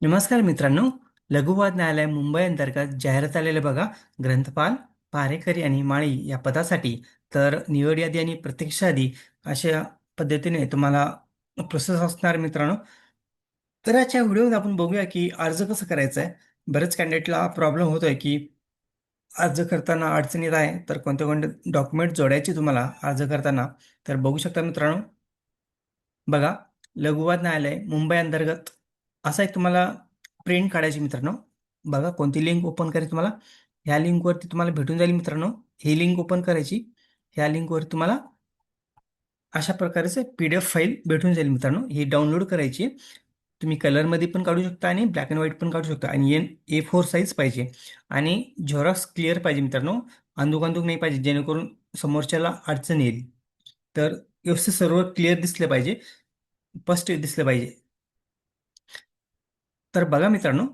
नमस्कार मित्रांनो. लघुवाद न्यायालय मुंबई अंतर्गत जाहिरात आलेले बघा. ग्रंथपाल पारेकरी आणि माळी या पदासाठी. तर निवड यादी आणि प्रतीक्षा यादी अशा पद्धतीने तुम्हाला प्रोसेस असणार मित्रांनो. तर याच्या व्हिडिओमध्ये आपण बघूया की अर्ज कसं करायचा आहे. बरेच कॅन्डिडेटला प्रॉब्लेम होतोय की अर्ज करताना अडचण येत आहे. तर कोणते कोणते डॉक्युमेंट जोडायचे तुम्हाला अर्ज करताना. तर बघू शकता मित्रांनो. बघा. लघुवाद न्यायालय मुंबई अंतर्गत असा एक तुम्हाला प्रिंट काढायची मित्रांनो. बघा कोणती लिंक ओपन करायची तुम्हाला. ह्या लिंकवरती तुम्हाला भेटून जाईल मित्रांनो. ही लिंक ओपन करायची. ह्या लिंकवर तुम्हाला अशा प्रकारचे पी डी एफ फाईल भेटून जाईल मित्रांनो. ही डाउनलोड करायची. तुम्ही कलरमध्ये पण काढू शकता आणि ब्लॅक अँड व्हाईट पण काढू शकता. आणि एन ए फोर साईज पाहिजे. आणि झेरॉक्स क्लिअर पाहिजे मित्रांनो. अंदुक अंदुक नाही पाहिजे. जेणेकरून समोरच्याला अडचण येईल. तर व्यवस्थित सर्व क्लिअर दिसले पाहिजे. स्पष्ट दिसलं पाहिजे. तर बघा मित्रांनो.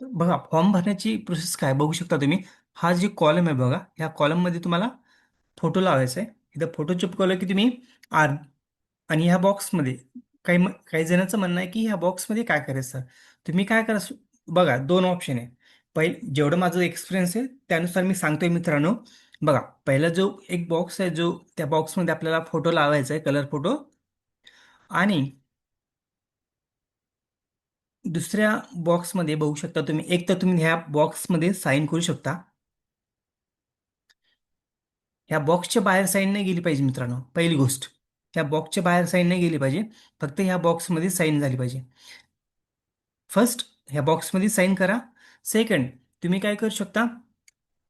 बघा फॉर्म भरण्याची प्रोसेस काय बघू शकता तुम्ही. हा जी कॉलम आहे बघा ह्या कॉलममध्ये तुम्हाला फोटो लावायचा आहे. इथं फोटो चिपकवलं की तुम्ही आर आणि ह्या बॉक्समध्ये काही काही जणांचं म्हणणं आहे की ह्या बॉक्समध्ये काय करायचं तुम्ही काय करा बघा दोन ऑप्शन आहे. पहिले जेवढं माझं एक्सपिरियन्स आहे त्यानुसार मी सांगतोय मित्रांनो. बघा पहिला जो एक बॉक्स आहे जो त्या बॉक्समध्ये आपल्याला फोटो लावायचा आहे कलर फोटो आणि दुसऱ्या बॉक्समध्ये बघू शकता तुम्ही. एक तर तुम्ही ह्या बॉक्समध्ये साईन करू शकता. ह्या बॉक्सच्या बाहेर साईन नाही गेली पाहिजे मित्रांनो. पहिली गोष्ट ह्या बॉक्सच्या बाहेर साईन नाही गेली पाहिजे. फक्त ह्या बॉक्समध्ये साईन झाली पाहिजे. फर्स्ट ह्या बॉक्समध्ये साईन करा. सेकंड तुम्ही काय करू शकता?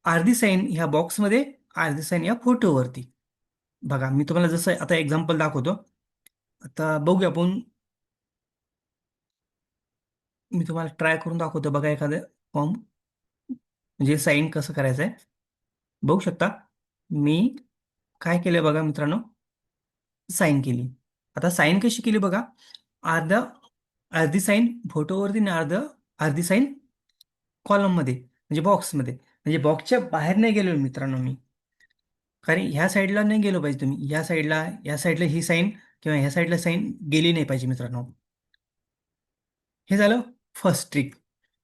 अर्धी साईन ह्या बॉक्समध्ये अर्धी साईन या फोटोवरती बघा मी तुम्हाला जसं आता एक्झाम्पल दाखवतो. आता बघूया आपण मी तुम्हाला ट्राय करून दाखवतो बघा एखादं फॉर्म म्हणजे साईन कसं करायचं आहे बघू शकता मी काय केलं बघा मित्रांनो? साईन केली. आता साईन कशी केली बघा? अर्धा अर्धी साईन फोटोवरती आणि अर्ध अर्धी साईन कॉलममध्ये म्हणजे बॉक्समध्ये म्हणजे बॉक्सच्या बाहेर नाही गेलो मित्रांनो मी. कारण ह्या साईडला नाही गेलो पाहिजे तुम्ही. ह्या साईडला ह्या साईडला ही साईन किंवा ह्या साईडला साईन गेली नाही पाहिजे मित्रांनो. हे झालं? First trick.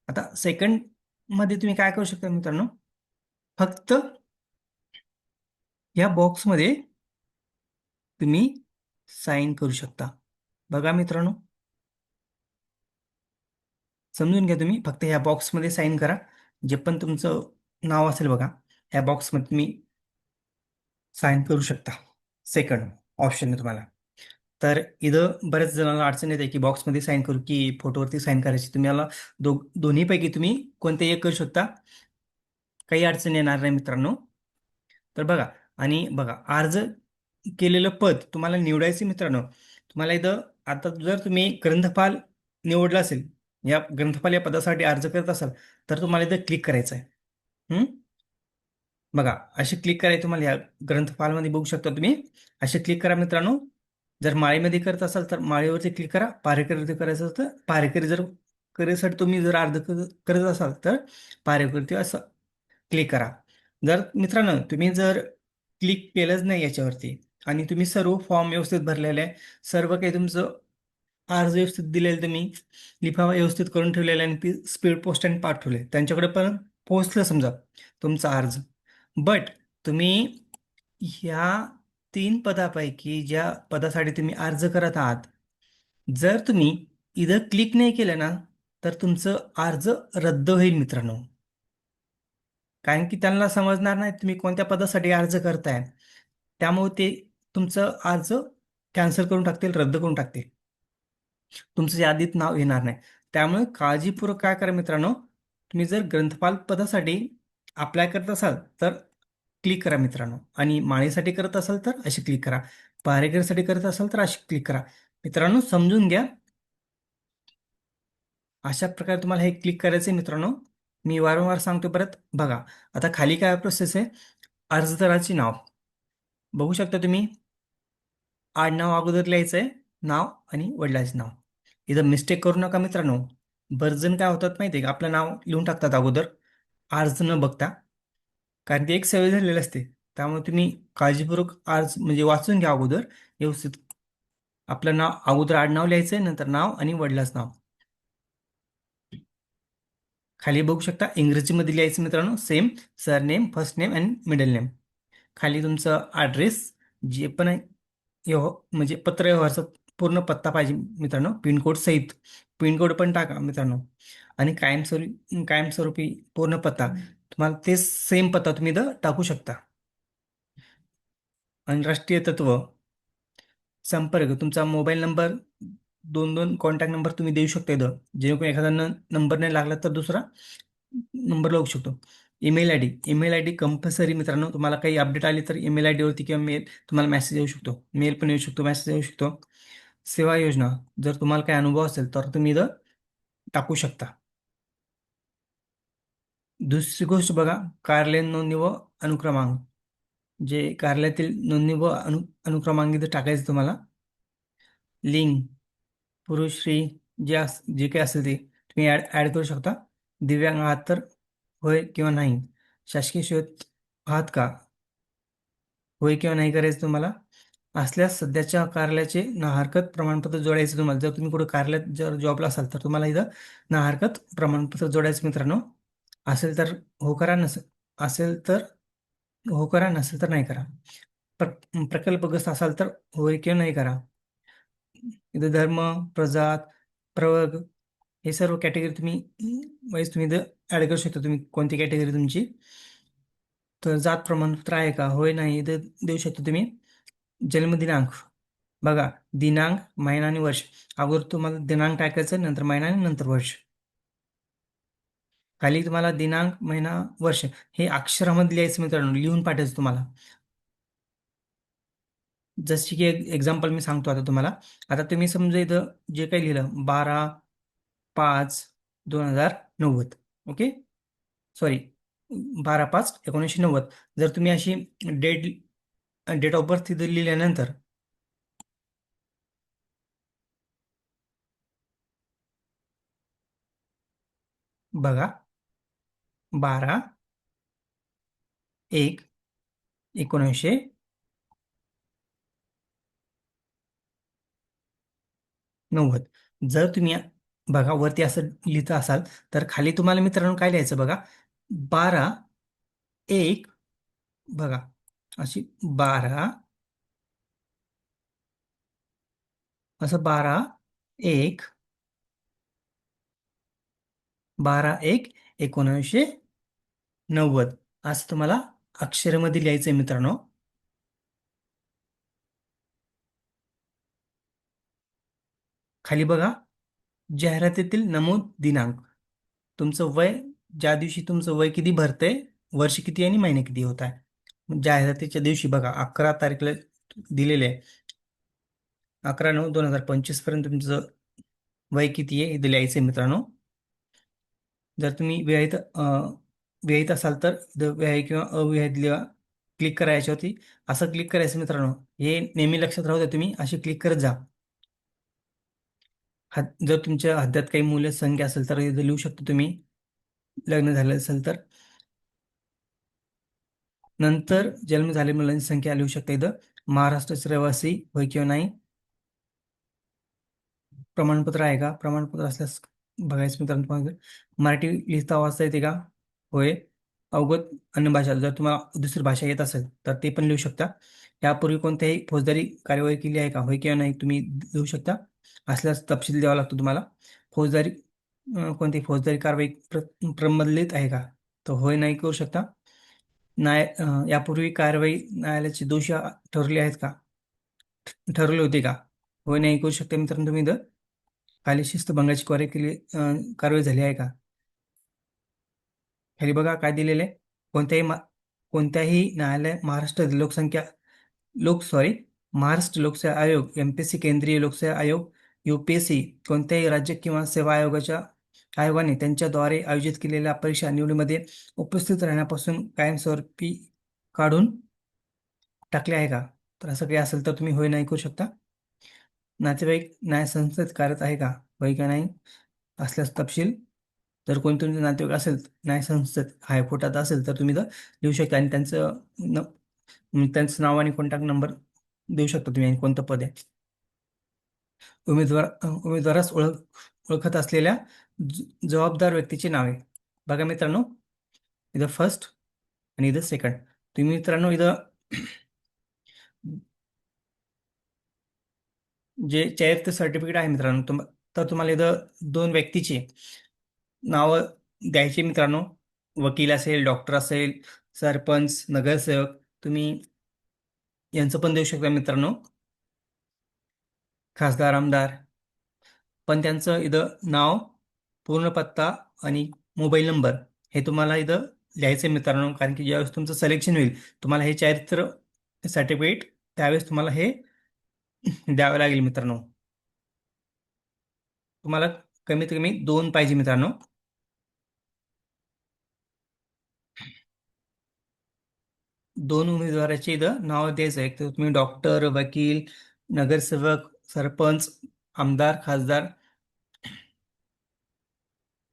आता सेकंडमध्ये तुम्ही काय करू शकता मित्रांनो? फक्त या बॉक्समध्ये तुम्ही साईन करू शकता. बघा मित्रांनो. समजून घ्या तुम्ही. फक्त ह्या बॉक्समध्ये साईन करा. जे पण तुमचं नाव असेल बघा ह्या बॉक्समध्ये तुम्ही साईन करू शकता. सेकंड ऑप्शन आहे तुम्हाला. तर इथं बऱ्याच जणांना अडचण येते की बॉक्समध्ये साईन करू की फोटोवरती साईन करायची. तुम्हाला दो दोन्हीपैकी तुम्ही कोणते एक करू शकता. काही अडचण येणार नाही मित्रांनो. तर बघा आणि बघा अर्ज केलेलं पद तुम्हाला निवडायचं मित्रांनो. तुम्हाला इथं आता जर तुम्ही ग्रंथपाल निवडला असेल या ग्रंथपाल या पदासाठी अर्ज करत असाल तर तुम्हाला इथं क्लिक करायचं आहे. बघा असे क्लिक करायचं तुम्हाला या ग्रंथपालमध्ये बघू शकता तुम्ही. असे क्लिक करा मित्रांनो. जर माळीमध्ये करत असाल तर माळीवरती क्लिक करा. पारेकरीवरती करायचं तर पारेकरी जर करेसाठी तुम्ही जर अर्ज करत असाल तर पारेकरीवरती असं क्लिक करा. जर मित्रांनो तुम्ही जर क्लिक केलंच नाही याच्यावरती आणि तुम्ही सर्व फॉर्म व्यवस्थित भरलेले आहे सर्व काही तुमचं अर्ज व्यवस्थित दिलेलं तुम्ही लिफावा व्यवस्थित करून ठेवलेला आहे आणि ती स्पीड पोस्टाने पाठवले. त्यांच्याकडे पण पोहोचलं समजा तुमचा अर्ज. बट तुम्ही ह्या तीन पदापैकी ज्या पदासाठी तुम्ही अर्ज करत आहात जर तुम्ही इथं क्लिक नाही केलं ना तर तुमचं अर्ज रद्द होईल मित्रांनो. कारण की त्यांना समजणार नाही तुम्ही कोणत्या पदासाठी अर्ज करताय. त्यामुळे ते तुमचं अर्ज कॅन्सल करून टाकतील रद्द करून टाकतील. तुमचं यादीत नाव येणार नाही. त्यामुळे काळजीपूर्वक काय करा मित्रांनो तुम्ही जर ग्रंथपाल पदासाठी अप्लाय करत असाल तर क्लिक करा मित्रांनो. आणि माळीसाठी करत असाल तर अशी क्लिक करा. पहारेकरीसाठी करत असाल तर अशी क्लिक करा. मित्रांनो समजून घ्या. अशा प्रकारे तुम्हाला हे क्लिक करायचं आहे मित्रांनो. मी वारंवार सांगतो परत. बघा आता खाली काय प्रोसेस आहे? अर्जदाराचे नाव. बघू शकता तुम्ही. आडनाव अगोदर लिहायचं आहे नाव आणि वडिलांचे नाव. इथं मिस्टेक करू नका मित्रांनो. बरेच जण काय होतात माहिती आहे का? आपलं नाव लिहून टाकतात अगोदर. अर्ज न बघता. कारण ती एक सवय झालेली असते. त्यामुळे तुम्ही काळजीपूर्वक अर्ज म्हणजे वाचून घ्या अगोदर. व्यवस्थित. आपलं नाव अगोदर आडनाव लिहायचंय नंतर नाव आणि वडिलाचं नाव. खाली बघू शकता इंग्रजीमध्ये लिहायचं मित्रांनो. Same surname first name and middle name खाली तुमचं ॲड्रेस जे पण आहे व्यव म्हणजे पत्र व्यवहारचा पूर्ण पत्ता पाहिजे मित्रांनो. पिनकोड सहित. पिनकोड पण टाका मित्रांनो. आणि कायमस्वरूपी कायमस्वरूपी पूर्ण पत्ता. तुम्हाला ते सेम पत्ता तुम्ही इथं टाकू शकता. आणि राष्ट्रीय तत्व संपर्क तुमचा मोबाईल नंबर दोन दोन कॉन्टॅक्ट नंबर तुम्ही देऊ शकता इथं. जेणेकरून एखादा नंबर नाही लागला तर दुसरा नंबर लागू शकतो. Email I D email I D compulsory मित्रांनो तुम्हाला काही अपडेट आली तर ईमेल आय डीवरती किंवा मेल तुम्हाला मेसेज येऊ शकतो. मेल पण येऊ शकतो मेसेज येऊ शकतो. सेवा योजना जर तुम्हाला काही अनुभव असेल तर तुम्ही इथं टाकू शकता. दुसरी गोष्ट बघा कार्यालय नोंदणी व अनुक्रमांक. जे कार्यालयातील नोंदणी व अनु अनुक्रमांक इथं टाकायचं तुम्हाला. लिंग पुरुष स्त्री जे अस जे काही असेल ते तुम्ही ॲड ॲड करू शकता. दिव्यांग आहात तर होय किंवा नाही. शासकीय शोध आहात का? होय किंवा नाही करायचं तुम्हाला. असल्यास सध्याच्या कार्यालयाचे ना हरकत प्रमाणपत्र जोडायचं तुम्हाला. जर तुम्ही कुठं कार्यालयात जर जॉबला असाल तर तुम्हाला इथं ना हरकत प्रमाणपत्र जोडायचं मित्रांनो. असेल तर हो करा नसेल असेल तर हो करा नसेल तर नाही करा. प्र प्रकल्पग्रस्त असाल तर होय किंवा नाही करा. इथं धर्म प्रजात प्रवर्ग हे सर्व कॅटेगरी तुम्ही वाईज तुम्ही इथं ॲड करू शकता. तुम्ही कोणती कॅटेगरी तुमची? तर जात प्रमाणपत्र आहे का? होय नाही इथं देऊ शकता तुम्ही. जन्मदिनांक बघा दिनांक महिना आणि वर्ष. अगोदर तुम्हाला दिनांक टाकायचं नंतर महिना आणि नंतर वर्ष. खाली तुम्हाला दिनांक महिना वर्ष हे अक्षरामध्ये लिहायचं मित्रांनो लिहून पाठवायचं तुम्हाला. जशी की एक्झाम्पल मी सांगतो आता तुम्हाला. आता तुम्ही समजा इथं जे काही लिहिलं बारा पाच दोन हजार नव्वद ओके सॉरी बारा पाच एकोणीसशे नव्वद. जर तुम्ही अशी डेट डेट ऑफ बर्थ तिथं लिहिल्यानंतर बघा. बारा एक एकोणीसशे नव्वद. जर तुम्ही बघा वरती असं लिहित असाल तर खाली तुम्हाला मित्रांनो काय लिहायचं बघा? बारा एक बघा अशी बारा असं बारा एक बारा एक एकोणीसशे नव्वद. असं तुम्हाला अक्षरामध्ये लिहायचं आहे मित्रांनो. खाली बघा. जाहिरातीतील नमूद दिनांक. तुमचं वय ज्या दिवशी तुमचं वय किती भरतंय वर्ष किती आणि महिने किती होत आहे जाहिरातीच्या दिवशी बघा अकरा तारखेला दिलेले आहे. अकरा नऊ दोन हजार पंचवीसपर्यंत तुमचं वय किती आहे हे लिहायचं आहे मित्रांनो. जर तुम्ही वेळेत विहित असाल तर द विवाहित किंवा अविहित लिहा क्लिक करा याच्यावरती असं क्लिक करायचं मित्रांनो हे नेहमी लक्षात राहू द्या तुम्ही अशी क्लिक करत जा. जर तुमच्या हद्यात काही मुलं संख्या असेल तर इथं लिहू शकता तुम्ही. लग्न झालं असेल तर. नंतर जन्म झालेल्या मुलांची संख्या लिहू शकता इथं. महाराष्ट्राचे रहिवासी होय किंवा नाही? प्रमाणपत्र आहे का? प्रमाणपत्र असल्यास बघायचं मित्रांनो मराठी लिहिता वाचता येते का? होय अवगत अन्य भाषा जर तुम्हाला दुसरी भाषा येत असेल तर ते पण लिहू शकता. यापूर्वी कोणत्याही फौजदारी कार्यवाही केली आहे का? होय किंवा नाही तुम्ही लिहू शकता. असल्यास तपशील द्यावा लागतो तुम्हाला. फौजदारी कोणती फौजदारी कारवाई प्र प्रबंधित आहे का? तर होय नाही करू शकता. न्याय यापूर्वी कारवाई न्यायालयाचे दोषी ठरले आहेत का? ठरवले होते का? होय नाही करू शकता मित्रांनो तुम्ही जर खाली शिस्तभंगाची कारवाई केली कारवाई झाली आहे का? खाली बघा काय दिलेले कोणत्याही मा कोणत्याही न्यायालय महाराष्ट्र लोकसंख्या लोक सॉरी महाराष्ट्र लोकसेवा आयोग एम पी सी केंद्रीय लोकसेवा आयोग यू पी एस सी कोणत्याही राज्य किंवा सेवा आयोगाच्या आयोगाने त्यांच्याद्वारे आयोजित केलेल्या परीक्षा निवडीमध्ये उपस्थित राहण्यापासून कायमस्वरूपी काढून टाकले आहे का? तर असं काही असेल तर तुम्ही होय नाही करू शकता. नातेवाईक न्यायसंस्थेत कार्यरत आहे का? होय का नाही? असल्यास तपशील जर कोणी तुमचे नातेवाईक असेल न्यायसंस्थेत हायकोर्टात असेल तर तुम्ही तर लिहू शकता आणि त्यांचं म्हणजे त्यांचं नाव आणि कॉन्टॅक्ट नंबर देऊ शकता तुम्ही आणि कोणतं पद आहे. उमेदवार उमेदवारास ओळख ओळखत असलेल्या ज- जबाबदार व्यक्तीची नावे बघा मित्रांनो इथं फर्स्ट आणि इथं सेकंड तुम्ही मित्रांनो इथं जे चॅरित्र सर्टिफिकेट आहे मित्रांनो तुम तर तुम्हाला इथं दोन व्यक्तीची नावं द्यायची मित्रांनो. वकील असेल डॉक्टर असेल सरपंच नगरसेवक तुम्ही यांचं पण देऊ शकता मित्रांनो. खासदार आमदार. पण त्यांचं इथं नाव पूर्ण पत्ता आणि मोबाईल नंबर हे तुम्हाला इथं लिहायचं आहे मित्रांनो. कारण की ज्यावेळेस तुमचं सिलेक्शन होईल तुम्हाला हे चारित्र सर्टिफिकेट त्यावेळेस तुम्हाला हे द्यावं लागेल मित्रांनो. तुम्हाला कमीत कमी दोन पाहिजे मित्रांनो. दोन उमेदवाराचे इथं नाव द्यायचं आहे. तर तुम्ही डॉक्टर वकील नगरसेवक सरपंच आमदार खासदार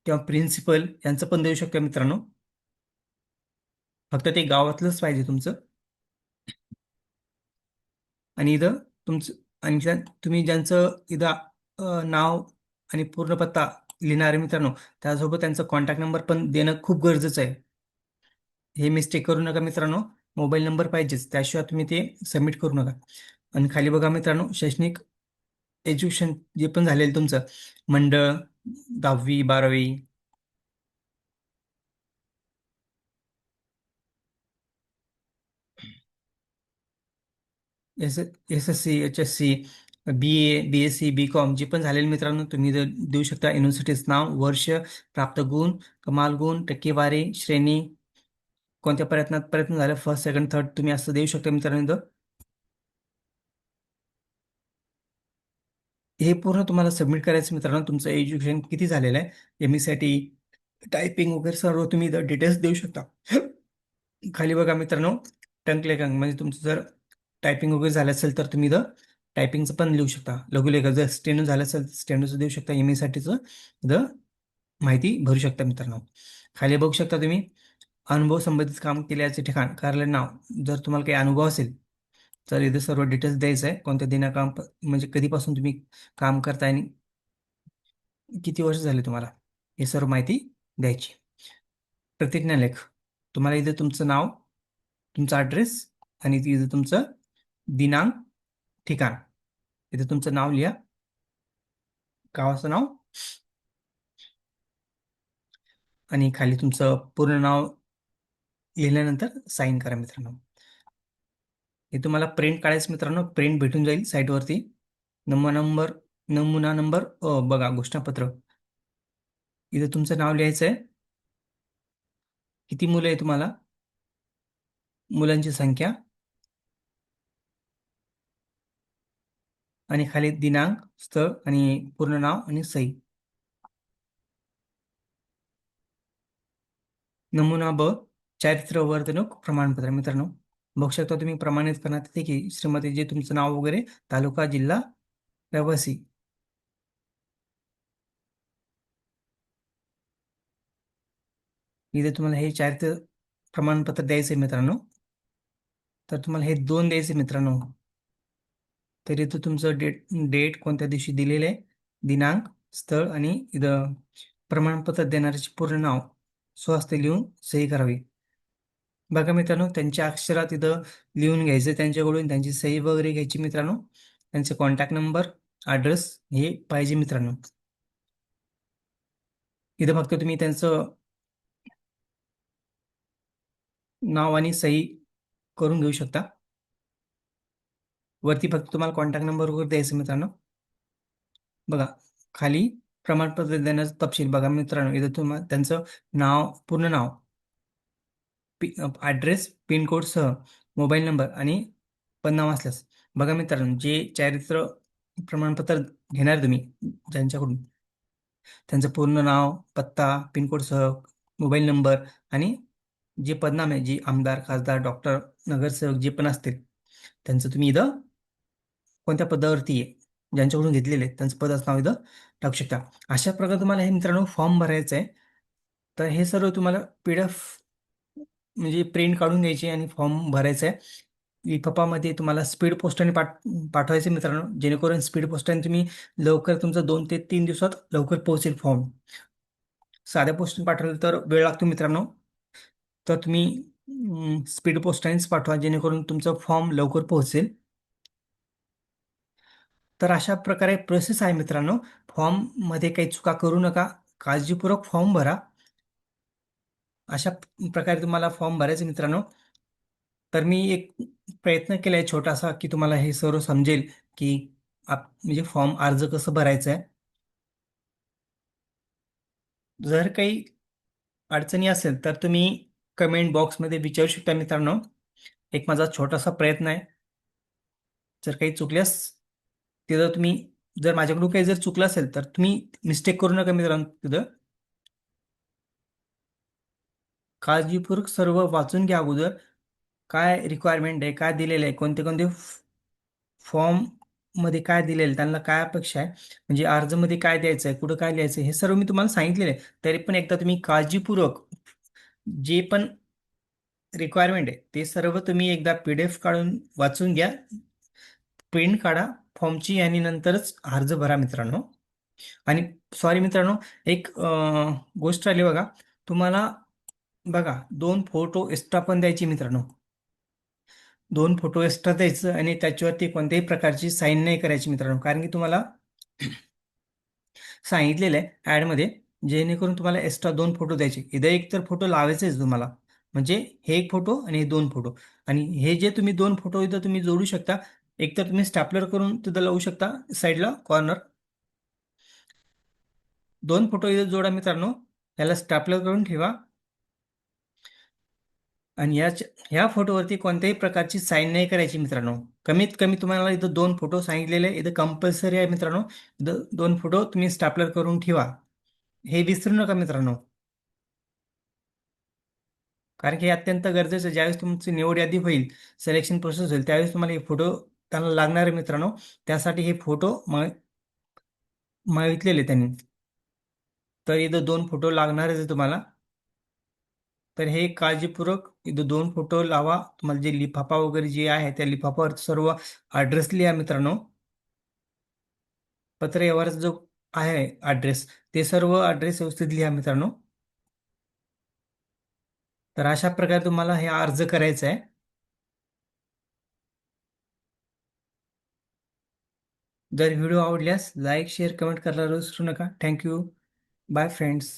किंवा प्रिन्सिपल यांचं पण देऊ शकता मित्रांनो. फक्त ते गावातलंच पाहिजे तुमचं. आणि इथं तुमचं आणि तुम्ही ज्यांचं इथं नाव आणि पूर्ण पत्ता लिहिणारे मित्रांनो त्यासोबत त्यांचा कॉन्टॅक्ट नंबर पण देणं खूप गरजेचं आहे. हे मिस्टेक करू नका मित्रांनो. मोबाईल नंबर पाहिजेच त्याशिवाय तुम्ही ते सबमिट करू नका. आणि खाली बघा मित्रांनो शैक्षणिक एज्युकेशन जे पण झालेलं तुमचं मंडळ दहावी बारावी. S S S C H S C B A B S C B com जे पण झालेले मित्रांनो तुम्ही देऊ शकता. युनिव्हर्सिटीचं नाव वर्ष प्राप्त गुण कमाल गुण टक्केवारी श्रेणी कोणत्या प्रयत्नात प्रयत्न झाला? फर्स्ट सेकंड थर्ड तुम्ही असं देऊ शकता मित्रांनो. इथं हे पूर्ण तुम्हाला सबमिट करायचं मित्रांनो. तुमचं एज्युकेशन किती झालेलं आहे? एम ईसाठी टायपिंग वगैरे सर्व तुम्ही इथं डिटेल्स देऊ शकता. खाली बघा मित्रांनो. टंकलेखन म्हणजे तुमचं जर टायपिंग वगैरे झालं असेल तर तुम्ही इथं टायपिंगचं पण लिहू शकता. लघुलेखा जर स्टेनो झालं असेल तर स्टेनोचं देऊ शकता. एम ईसाठीचं साठीचं इथं माहिती भरू शकता मित्रांनो. खाली बघू शकता तुम्ही. अनुभव संबंधित काम केल्याचे ठिकाण कार्यालय नाव जर तुम्हाला काही अनुभव असेल तर इथे सर्व डिटेल्स द्यायचं आहे. कोणत्या दिनाकाम म्हणजे कधीपासून तुम्ही काम करताय आणि किती वर्ष झाले तुम्हाला हे सर्व माहिती द्यायची. प्रतिज्ञालेख तुम्हाला इथे तुमचं नाव तुमचा ॲड्रेस आणि इथे तुमचं दिनांक ठिकाण. इथे तुमचं नाव लिहा. गावाचं नाव. आणि खाली तुमचं पूर्ण नाव लिहिल्यानंतर साईन करा मित्रांनो. हे तुम्हाला प्रिंट काढायचं मित्रांनो प्रिंट भेटून जाईल साईटवरती नमुना नंबर नमुना नंबर अ बघा घोषणापत्र. इथं तुमचं नाव लिहायचं आहे किती मुलं आहे तुम्हाला? मुलांची संख्या. आणि खाली दिनांक स्थळ आणि पूर्ण नाव आणि सही. नमुना ब चारित्र्य वर्तणूक प्रमाणपत्र. मित्रांनो बघू शकता तुम्ही प्रमाणित करण्यात येते की श्रीमती जे तुमचं नाव वगैरे तालुका जिल्हा रहिवासी. इथे तुम्हाला हे चारित्र्य प्रमाणपत्र द्यायचं आहे मित्रांनो. तर तुम्हाला हे दोन द्यायचे मित्रांनो. तर इथं तुमचं डेट डेट कोणत्या दिवशी दिलेलं आहे? दिनांक स्थळ आणि इथं प्रमाणपत्र देणाऱ्याचे पूर्ण नाव स्वहस्ते लिहून सही करावी. बघा मित्रांनो त्यांच्या अक्षरात इथं लिहून घ्यायचं त्यांच्याकडून. त्यांची सही वगैरे घ्यायची मित्रांनो. त्यांचे कॉन्टॅक्ट नंबर ॲड्रेस हे पाहिजे मित्रांनो. इथं फक्त तुम्ही त्यांचं नाव आणि सही करून घेऊ शकता. वरती फक्त तुम्हाला कॉन्टॅक्ट नंबर वगैरे द्यायचं मित्रांनो. बघा खाली प्रमाणपत्र देण्याचा तपशील बघा मित्रांनो. इथं तुम्हाला त्यांचं नाव पूर्ण नाव. ॲड्रेस पिनकोडसह मोबाईल नंबर आणि पन्नाव असल्यास. बघा मित्रांनो जे चारित्र प्रमाणपत्र घेणार तुम्ही ज्यांच्याकडून त्यांचं पूर्ण नाव पत्ता पिनकोडसह मोबाईल नंबर आणि जे पदनाम आहे जे आमदार खासदार डॉक्टर नगरसेवक जे पण असतील त्यांचं तुम्ही इथं कोणत्या पदावरती आहे ज्यांच्याकडून घेतलेले आहेत त्यांचं पदाचं नाव इथं टाकू शकता. अशा प्रकारे तुम्हाला हे मित्रांनो फॉर्म भरायचं आहे. तर हे सर्व तुम्हाला पी डी एफ म्हणजे प्रिंट काढून घ्यायची आणि फॉर्म भरायचा आहे लिफाफामध्ये तुम्हाला स्पीड पोस्टाने पाठ पाठवायचे मित्रांनो. जेणेकरून स्पीड पोस्टाने तुम्ही लवकर तुमचं दोन ते तीन दिवसात लवकर पोहोचेल फॉर्म साध्या पोस्टाने पाठवलं तर वेळ लागतो मित्रांनो. तर तुम्ही स्पीड पोस्टानेच पाठवा जेणेकरून तुमचा फॉर्म लवकर पोहोचेल. तर अशा प्रकारे प्रोसेस आहे मित्रांनो. फॉर्ममध्ये काही चुका करू नका. काळजीपूर्वक फॉर्म भरा. अशा प्रकारे तुम्हाला फॉर्म भरायचे मित्रांनो. तर मी एक प्रयत्न केला आहे छोटासा की तुम्हाला हे सर्व समजेल की आप म्हणजे फॉर्म अर्ज कसं भरायचं आहे. जर काही अडचणी असेल तर तुम्ही कमेंट बॉक्समध्ये विचारू शकता मित्रांनो. एक माझा छोटासा प्रयत्न आहे. जर काही चुकल्यास तिथं तुम्ही जर माझ्याकडून काही जर चुकलं असेल तर तुम्ही मिस्टेक करू नका मित्रांनो तिथं. काळजीपूर्वक सर्व वाचून घ्या अगोदर. काय रिक्वायरमेंट आहे काय दिलेलं आहे कोणते कोणते फॉर्ममध्ये काय दिलेलं त्यांना काय अपेक्षा आहे म्हणजे अर्जमध्ये काय द्यायचं आहे कुठं काय लिहायचं हे सर्व मी तुम्हाला सांगितलेलं आहे. तरी पण एकदा तुम्ही काळजीपूर्वक जे पण रिक्वायरमेंट आहे ते सर्व तुम्ही एकदा पी डी एफ काढून वाचून घ्या. प्रिंट काढा फॉर्मची आणि नंतरच अर्ज भरा मित्रांनो. आणि सॉरी मित्रांनो एक गोष्ट आली बघा. तुम्हाला बघा दोन फोटो एक्स्ट्रा पण द्यायची मित्रांनो. दोन फोटो एक्स्ट्रा द्यायचं आणि त्याच्यावरती कोणत्याही प्रकारची साईन नाही करायची मित्रांनो. कारण की तुम्हाला सांगितलेलं आहे ॲडमध्ये जेणेकरून तुम्हाला एक्स्ट्रा दोन फोटो द्यायचे. इथं एक तर फोटो लावायचेच तुम्हाला. म्हणजे हे एक फोटो आणि हे दोन फोटो आणि हे जे तुम्ही दोन फोटो इथं तुम्ही जोडू शकता एक तर तुम्ही स्टॅपलर करून तिथं लावू शकता साईडला कॉर्नर दोन फोटो इथं जोडा मित्रांनो. याला स्टॅपलर करून ठेवा. आणि या ह्या फोटोवरती कोणत्याही प्रकारची साईन नाही करायची मित्रांनो. कमीत कमी तुम्हाला इथं दोन फोटो सांगितलेले इथं कंपल्सरी आहे मित्रांनो. इथं दोन फोटो तुम्ही स्टॅपलर करून ठेवा. हे विसरू नका मित्रांनो. कारण की हे अत्यंत गरजेचं ज्यावेळेस तुमची निवड यादी होईल सिलेक्शन प्रोसेस होईल त्यावेळेस तुम्हाला हे फोटो त्यांना लागणार आहे मित्रांनो. त्यासाठी हे फोटो मागितलेले त्यांनी. तर इथं दोन फोटो लागणारच आहे तुम्हाला. तर हे काळजीपूर्वक इथं दोन फोटो लावा. तुम्हाला जे लिफाफा वगैरे जे आहे त्या लिफाफावर सर्व ॲड्रेस लिहा मित्रांनो. पत्र व्यवहाराचा जो आहे ॲड्रेस ते सर्व ॲड्रेस व्यवस्थित लिहा मित्रांनो. तर अशा प्रकारे तुम्हाला हे अर्ज करायचा आहे. जर व्हिडिओ आवडल्यास लाईक शेअर कमेंट करायला विसरू नका. Thank you bye friends